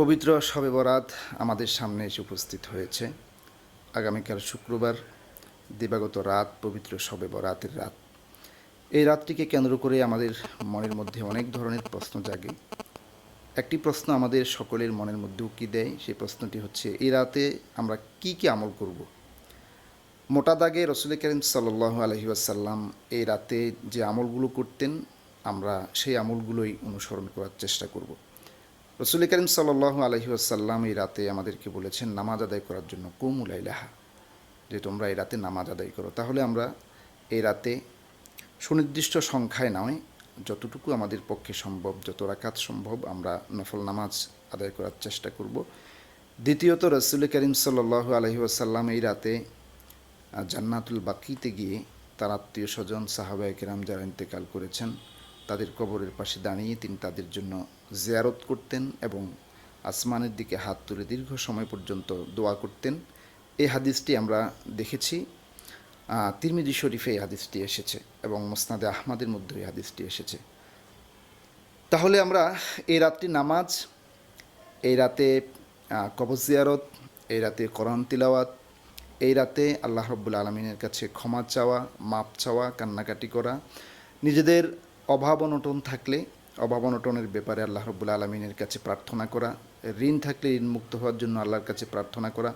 পবিত্র শবে বরাত আমাদের সামনে এসে উপস্থিত হয়েছে। আগামীকাল শুক্রবার দিবাগত রাত, পবিত্র শবে বরাতের রাত। এই রাতটিকে কেন্দ্র করে আমাদের মনের মধ্যে অনেক ধরনের প্রশ্ন জাগে। একটি প্রশ্ন আমাদের সকলের মনের মধ্যে উকি দেয়, সেই প্রশ্নটি হচ্ছে, এই রাতে আমরা কি কি আমল করব? মোটা দাগে রসুল করিম সাল্লাহ আলহি আসাল্লাম এই রাতে যে আমলগুলো করতেন, আমরা সেই আমলগুলোই অনুসরণ করার চেষ্টা করব। রসুল করিম সাল্লাহ আলহি আসাল্লাম এই রাতে আমাদেরকে বলেছেন, নামাজ আদায় করার জন্য কুমুলাইলাহা যে তোমরা এই রাতে নামাজ আদায় করো, তাহলে আমরা এই রাতে সুনির্দিষ্ট সংখ্যায় নয়, যতটুকু আমাদের পক্ষে সম্ভব, যত রাকাত সম্ভব আমরা নফল নামাজ আদায় করার চেষ্টা করব। দ্বিতীয়ত, রসুল করিম সাল্লাহ আলহি আসাল্লাম এই রাতে জান্নাতুল বাকিতে গিয়ে তার আত্মীয় স্বজন, সাহাবায় কেরাম যারা ইন্তেকাল করেছেন, তাদের কবরের পাশে দাঁড়িয়ে তিনি তাদের জন্য জিয়ারত করতেন এবং আসমানের দিকে হাত তুলে দীর্ঘ সময় পর্যন্ত দোয়া করতেন। এই হাদিসটি আমরা দেখেছি। তিরমিজি শরীফে এই হাদিসটি এসেছে এবং মোসনাদে আহমাদের মধ্যে এই হাদিসটি এসেছে। তাহলে আমরা এই রাত্রি নামাজ, এই রাতে কবজ জিয়ারত, এই রাতে কোরআন তিলাওয়াত, এই রাতে আল্লাহ রব্বুল আলমিনের কাছে ক্ষমা চাওয়া, মাপ চাওয়া, কান্নাকাটি করা, নিজেদের অভাব অনটন থাকলে অভাব অনটনের ব্যাপারে আল্লাহ রব্বুল আলমিনের কাছে প্রার্থনা করা, ঋণ থাকলে ঋণ মুক্ত হওয়ার জন্য আল্লাহর কাছে প্রার্থনা করা,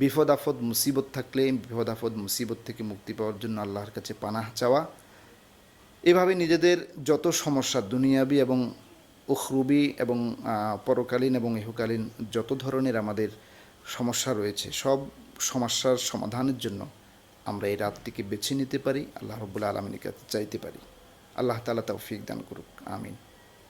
বিপদ আপদ, মুসিবত থাকলে বিপদ আপদ, মুসিবত থেকে মুক্তি পাওয়ার জন্য আল্লাহর কাছে পানাহ চাওয়া। এভাবে নিজেদের যত সমস্যা দুনিয়াবি এবং উখরুবি এবং পরকালীন এবং ইহকালীন যত ধরনের আমাদের সমস্যা রয়েছে, সব সমস্যার সমাধানের জন্য আমরা এই রাতটিকে বেছে নিতে পারি, আল্লাহ রব্বুল আলমিনের কাছে চাইতে পারি। আল্লাহ তালা তৌফিক দান করুক, আমিন।